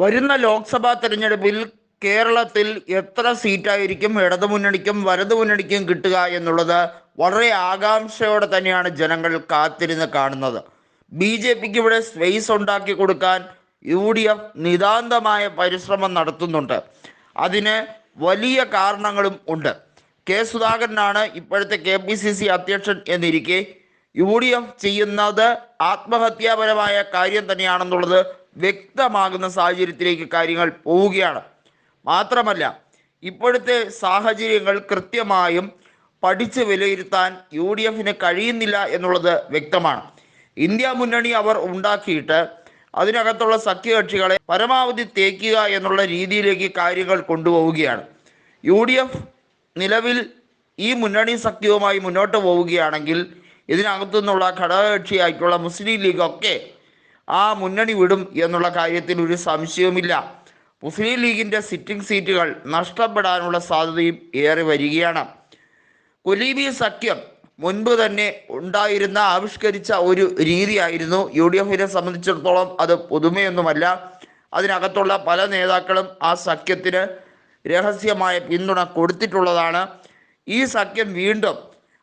വരുന്ന ലോക്സഭാ തെരഞ്ഞെടുപ്പിൽ കേരളത്തിൽ എത്ര സീറ്റായിരിക്കും ഇടതുമുന്നണിക്കും വലതുമുന്നണിക്കും കിട്ടുക എന്നുള്ളത് വളരെ ആകാംക്ഷയോടെ തന്നെയാണ് ജനങ്ങൾ കാത്തിരുന്ന് കാണുന്നത്. ബി ജെ പിക്ക് ഇവിടെ സ്പേസ് ഉണ്ടാക്കി കൊടുക്കാൻ യു ഡി എഫ് നിതാന്തമായ പരിശ്രമം നടത്തുന്നുണ്ട്. അതിന് വലിയ കാരണങ്ങളും ഉണ്ട്. കെ സുധാകരനാണ് ഇപ്പോഴത്തെ കെ പി സി സി അധ്യക്ഷൻ എന്നിരിക്കെ യു ഡി എഫ് ചെയ്യുന്നത് ആത്മഹത്യാപരമായ കാര്യം തന്നെയാണെന്നുള്ളത് വ്യക്തമാകുന്ന സാഹചര്യത്തിലേക്ക് കാര്യങ്ങൾ പോവുകയാണ്. മാത്രമല്ല ഇപ്പോഴത്തെ സാഹചര്യങ്ങൾ കൃത്യമായും പഠിച്ച് വിലയിരുത്താൻ യു ഡി എഫിന് കഴിയുന്നില്ല എന്നുള്ളത് വ്യക്തമാണ്. ഇന്ത്യ മുന്നണി അവർ ഉണ്ടാക്കിയിട്ട് അതിനകത്തുള്ള സഖ്യകക്ഷികളെ പരമാവധി തേക്കുക എന്നുള്ള രീതിയിലേക്ക് കാര്യങ്ങൾ കൊണ്ടുപോവുകയാണ്. യു ഡി എഫ് നിലവിൽ ഈ മുന്നണി സഖ്യവുമായി മുന്നോട്ട് പോവുകയാണെങ്കിൽ ഇതിനകത്തു നിന്നുള്ള ഘടകകക്ഷിയായിട്ടുള്ള മുസ്ലിം ലീഗൊക്കെ ആ മുന്നണി വിടും എന്നുള്ള കാര്യത്തിൽ ഒരു സംശയവുമില്ല. മുസ്ലിം ലീഗിന്റെ സിറ്റിംഗ് സീറ്റുകൾ നഷ്ടപ്പെടാനുള്ള സാധ്യതയും ഏറെ വരികയാണ്. കൊലീബി സഖ്യം മുൻപ് തന്നെ ഉണ്ടായിരുന്ന ആവിഷ്കരിച്ച ഒരു രീതിയായിരുന്നു യു ഡി എഫിനെ സംബന്ധിച്ചിടത്തോളം അത് പുതുമയൊന്നുമല്ല. അതിനകത്തുള്ള പല നേതാക്കളും ആ സഖ്യത്തിന് രഹസ്യമായ പിന്തുണ കൊടുത്തിട്ടുള്ളതാണ്. ഈ സഖ്യം വീണ്ടും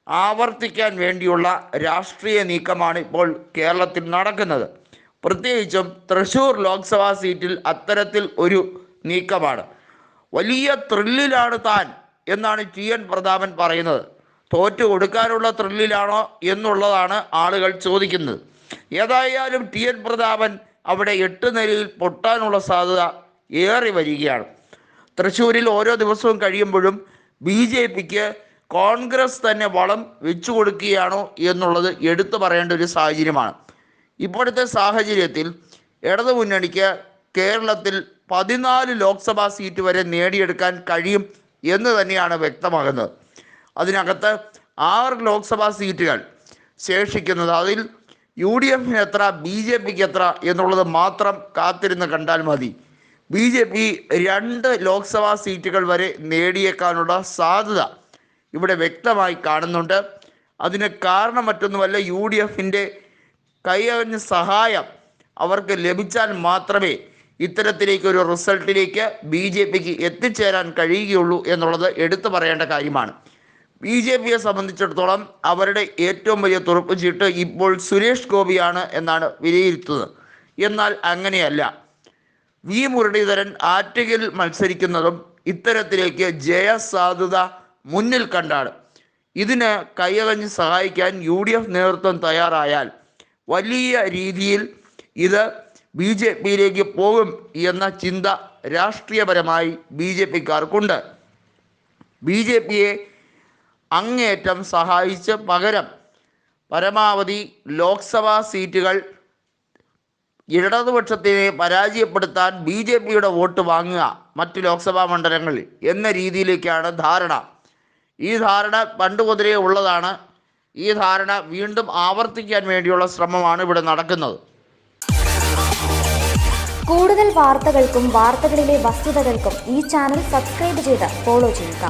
ആവർത്തിക്കാൻ വേണ്ടിയുള്ള രാഷ്ട്രീയ നീക്കമാണ് ഇപ്പോൾ കേരളത്തിൽ നടക്കുന്നത്. പ്രത്യേകിച്ചും തൃശൂർ ലോക്സഭാ സീറ്റിൽ അത്തരത്തിൽ ഒരു നീക്കമാണ്. വലിയ ത്രില്ലിലാണ് താൻ എന്നാണ് ടി എൻ പ്രതാപൻ പറയുന്നത്. തോറ്റു കൊടുക്കാനുള്ള ത്രില്ലിലാണോ എന്നുള്ളതാണ് ആളുകൾ ചോദിക്കുന്നത്. ഏതായാലും ടി എൻ പ്രതാപൻ അവിടെ എട്ട് നിലയിൽ പൊട്ടാനുള്ള സാധ്യത ഏറി വരികയാണ്. തൃശ്ശൂരിൽ ഓരോ ദിവസവും കഴിയുമ്പോഴും ബി ജെ പിക്ക് കോൺഗ്രസ് തന്നെ വളം വെച്ചു കൊടുക്കുകയാണോ എന്നുള്ളത് എടുത്തു പറയേണ്ട ഒരു സാഹചര്യമാണ്. ഇപ്പോഴത്തെ സാഹചര്യത്തിൽ ഇടതുമുന്നണിക്ക് കേരളത്തിൽ പതിനാല് ലോക്സഭാ സീറ്റ് വരെ നേടിയെടുക്കാൻ കഴിയും എന്ന് തന്നെയാണ് വ്യക്തമാകുന്നത്. അതിനകത്ത് ആറ് ലോക്സഭാ സീറ്റുകൾ ശേഷിക്കുന്നത്. അതിൽ യു ഡി എഫിന് എത്ര ബി ജെ പിക്ക് എത്ര എന്നുള്ളത് മാത്രം കാത്തിരുന്ന് കണ്ടാൽ മതി. ബി ജെ പി രണ്ട് ലോക്സഭാ സീറ്റുകൾ വരെ നേടിയേക്കാനുള്ള സാധ്യത ഇവിടെ വ്യക്തമായി കാണുന്നുണ്ട്. അതിന് കാരണം മറ്റൊന്നുമല്ല യു ഡി എഫിന്റെ കൈയറിഞ്ഞ സഹായം അവർക്ക് ലഭിച്ചാൽ മാത്രമേ ഇത്തരത്തിലേക്ക് ഒരു റിസൾട്ടിലേക്ക് ബി ജെ പിക്ക് എത്തിച്ചേരാൻ കഴിയുകയുള്ളൂ എന്നുള്ളത് എടുത്തു പറയേണ്ട കാര്യമാണ്. ബി ജെ പിയെ സംബന്ധിച്ചിടത്തോളം അവരുടെ ഏറ്റവും വലിയ തുറപ്പ് ചീട്ട് ഇപ്പോൾ സുരേഷ് ഗോപിയാണ് എന്നാണ് വിലയിരുത്തുന്നത്. എന്നാൽ അങ്ങനെയല്ല. വി മുരളീധരൻ ആറ്റുകിൽ മത്സരിക്കുന്നതും ഇത്തരത്തിലേക്ക് ജയസാധ്യത മുന്നിൽ കണ്ടാണ്. ഇതിന് കൈയകഞ്ഞ് സഹായിക്കാൻ യു ഡി എഫ് നേതൃത്വം തയ്യാറായാൽ വലിയ രീതിയിൽ ഇത് ബി ജെ പിയിലേക്ക് പോകും എന്ന ചിന്ത രാഷ്ട്രീയപരമായി ബി ജെ പിക്കാർക്കുണ്ട്. ബി ജെ പിയെ അങ്ങേയറ്റം സഹായിച്ച് പകരം പരമാവധി ലോക്സഭാ സീറ്റുകൾ ഇടതുപക്ഷത്തിനെ പരാജയപ്പെടുത്താൻ ബി ജെ പിയുടെ വോട്ട് വാങ്ങുക മറ്റ് ലോക്സഭാ മണ്ഡലങ്ങളിൽ എന്ന രീതിയിലേക്കാണ് ധാരണ. ഈ ധാരണ പണ്ട് മുതലേ ഉള്ളതാണ്. ഈ ധാരണ വീണ്ടും ആവർത്തിക്കാൻ വേണ്ടിയുള്ള ശ്രമമാണ് ഇവിടെ നടക്കുന്നത്. കൂടുതൽ വാർത്തകൾക്കും വാർത്തകളിലെ വസ്തുതകൾക്കും ഈ ചാനൽ സബ്സ്ക്രൈബ് ചെയ്ത് ഫോളോ ചെയ്യുക.